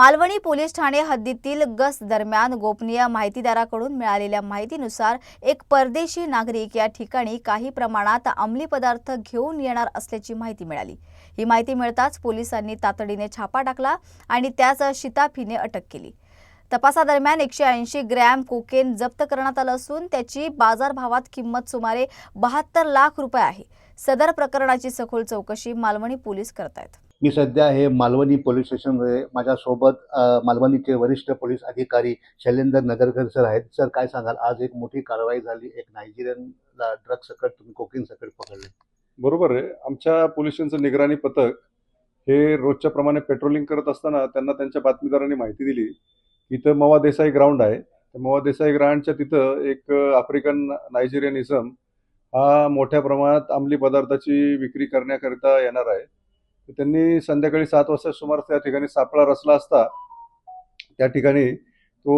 Malvani police Thane हद्दीतील गस्त दरम्यान गोपनीय माहितीदाराकडून मिळालेल्या माहितीनुसार एक परदेशी नागरिक या ठिकाणी काही प्रमाणात अंमली पदार्थ घेऊन येणार असल्याची माहिती मिळाली. ही माहिती मिळताच पोलिसांनी तातडीने छापा टाकला आणि त्याच शिताफीने अटक केली. तपासादरम्यान एकशे ऐंशी ग्रॅम कोकेन जप्त करण्यात आलं असून त्याची बाजारभावात किंमत सुमारे बहात्तर लाख रुपये आहे. सदर प्रकरणाची सखोल चौकशी मालवणी पोलीस करत आहेत मी सध्या हे मालवणी पोलीस स्टेशनमध्ये माझ्यासोबत मालवणीचे वरिष्ठ पोलीस अधिकारी शैलेंद्र नगरकर सर आहेत. सर काय सांगाल? आज एक मोठी कारवाई झाली. एक नायजेरियन ड्रग सकट तुम्ही कोकिन सकट पकडले. बरोबर आहे. आमच्या पोलीस स्टेशनचं निगराणी पथक हे रोजच्या प्रमाणे पेट्रोलिंग करत असताना त्यांना त्यांच्या बातमीदारांनी माहिती दिली इथं मवा देसाई ग्राउंड आहे. तर मवा देसाई ग्राउंडच्या तिथं एक आफ्रिकन नायजेरियन इसम हा मोठ्या प्रमाणात अंमली पदार्थाची विक्री करण्याकरिता येणार आहे. त्यांनी संध्याकाळी सात वाजता सुमार त्या ठिकाणी सापळा रचला असता. त्या ठिकाणी तो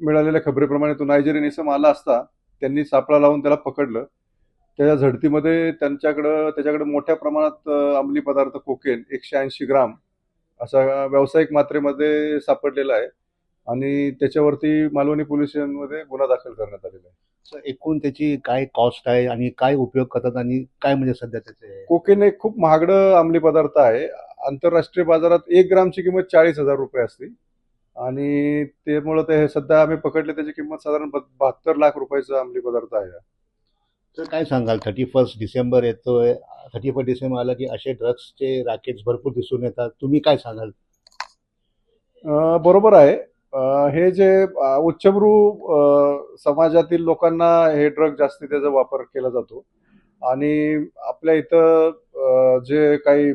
मिळालेल्या खबरेप्रमाणे तो नायजेरियन इसम आला असता. त्यांनी सापळा लावून त्याला पकडलं. त्याच्या झडतीमध्ये त्यांच्याकडं त्याच्याकडे मोठ्या प्रमाणात अंमली पदार्थ कोकेन एकशे ऐंशी ग्राम असा व्यावसायिक मात्रेमध्ये सापडलेला आहे. आणि त्याच्यावरती मालवणी पोलीस स्टेशनमध्ये गुन्हा दाखल करण्यात आलेला आहे. एकूण त्याची काय कॉस्ट आहे आणि काय उपयोग करतात आणि काय म्हणजे सध्या त्याचे? कोकेन एक खूप महागडं अंमली पदार्थ आहे. आंतरराष्ट्रीय बाजारात एक ग्रामची किंमत चाळीस हजार रुपये असते. आणि त्यामुळं ते हे सध्या आम्ही पकडले त्याची किंमत साधारण बहात्तर लाख रुपयाचा अंमली पदार्थ आहे. सर काय सांगाल थर्टी फर्स्ट डिसेंबर येतोय. थर्टी फर्स्ट डिसेंबर आला की असे ड्रग्सचे रॅकेट्स भरपूर दिसून येतात. तुम्ही काय सांगाल? बरोबर आहे. हे जे उच्चभ्रू समाजातील लोकांना हे ड्रग जास्ती त्याचा वापर केला जातो. आणि आपल्या इथं जे काही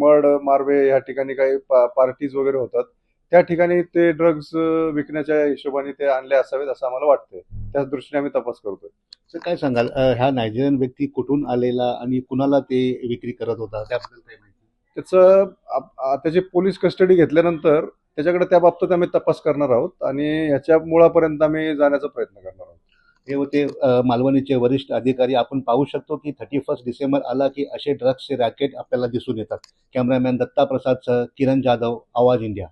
मड मारवे या ठिकाणी काही पार्टीज वगैरे होतात त्या ठिकाणी ते ड्रग्ज विकण्याच्या हिशोबाने ते आणले असावेत असं आम्हाला वाटतंय. त्याच दृष्टीने आम्ही तपास करतोय. काय सांगाल? ह्या नायजेरियन व्यक्ती कुठून आलेला आणि कुणाला ते विक्री करत होता? त्याबद्दल काय माहिती? त्याचं त्याची पोलीस कस्टडी घेतल्यानंतर त्याच्याकडे त्या बाबतीत आम्ही तपास करणार आहोत आणि ह्याच्या मुळापर्यंत आम्ही जाण्याचा प्रयत्न करणार आहोत. हे होते मालवणीचे वरिष्ठ अधिकारी. आपण पाहू शकतो की थर्टी फर्स्ट डिसेंबर आला की असे ड्रग्सचे रॅकेट आपल्याला दिसून येतात. कॅमेरामॅन दत्ता प्रसादसह किरण जाधव आवाज इंडिया.